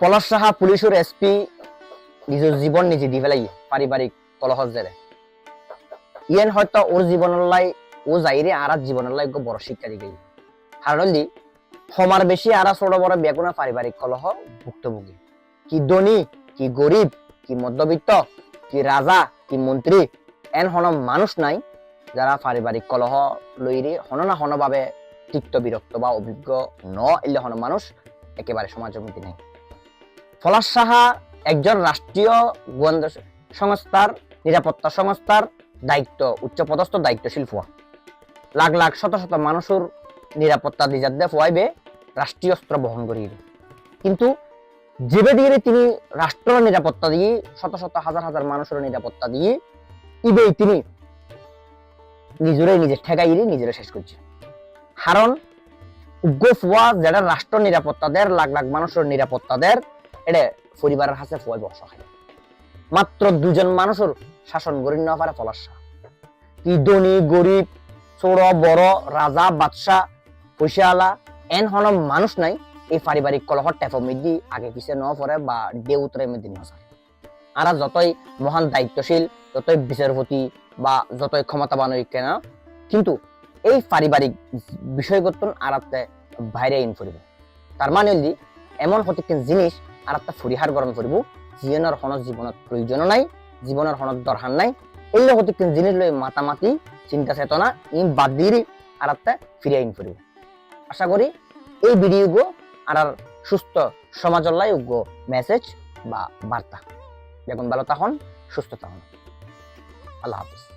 পলাশ সাহা পুলিশের এসপি নিজের জীবন নিজে দি ফেলাই পারিবারিক কলহজ জেরে ইয়েন হয়তো ওর জীবনের লাই ও যাইরে আর জীবনের লাই বড় শিক্ষা দি গেল। কারণ সমার বেশি আর ছোট বড় বেগুনা পারিবারিক কলহ ভুক্তভোগী। কি ধনী, কি গরিব কি মধ্যবিত্ত, কি রাজা কি মন্ত্রী এন হন মানুষ নাই যারা পারিবারিক কলহ লইরে হন না হন ভাবে তিক্ত বিরক্ত বা অভিজ্ঞ ন এলে হন মানুষ একেবারে সমাজের মধ্যে নেই। পলাশ সাহা একজন রাষ্ট্রীয় গোয়েন্দা সংস্থার, নিরাপত্তা সংস্থার দায়িত্ব, উচ্চপদস্থ দায়িত্বশীল ফুয়া। লাখ লাখ, শত শত মানুষের নিরাপত্তা দিজার দিয়ে ফুয়াইবে রাষ্ট্রীয় অস্ত্র বহন করিয়ে কিন্তু যেবে দিয়ে তিনি রাষ্ট্র নিরাপত্তা দিয়ে শত শত হাজার হাজার মানুষের নিরাপত্তা দিয়ে ইবেই তিনি নিজরে নিজের ঠেকাই নিজেরা শেষ করছে। কারণ উগ্র ফুয়া যেটা রাষ্ট্র নিরাপত্তা দেয়, লাখ লাখ মানুষের নিরাপত্তা দেয় এটা পরিবারের হাতে ফুয়াই অসহায় মাত্র দুজন মানুষের শাসন করি না পারে পলাশা কি ধনী, গরিব ছোট বড়, রাজা, বাদশাহ, পয়সাওয়ালা, এন হন মানুষ নাই, এই পারিবারিক কলহর টেপর মধ্যে আগে পিছে ন পড়ে বা দেউতরের মধ্যে নসার আর যতই মহান দায়িত্বশীল, যতই বিচারপতি বা যতই ক্ষমতাবান হই কেন, কিন্তু এই পারিবারিক বিষয়গত আরাতে বাইরে ইন ফুরিব তার মানে এমন প্রত্যেকটা জিনিস আরাত্তা ফুরিহার গরম ফুরিব জীবনের হনত জীবনত প্রয়োজন নাই জীবনের হনত দরকার নাই। এই প্রত্যেকটা জিনিস লই মাতামাতি, চিন্তা চেতনা, ই বাদ দিয়ে আরাত্তা ফিরে ইন ফুরিব আশা করি এই ভিডিওগো আর সুস্থ সমাজল্লাই উগ্র মেসেজ বা বার্তা বেগুন ভালো তখন সুস্থ তখন আল্লাহ হাফিজ।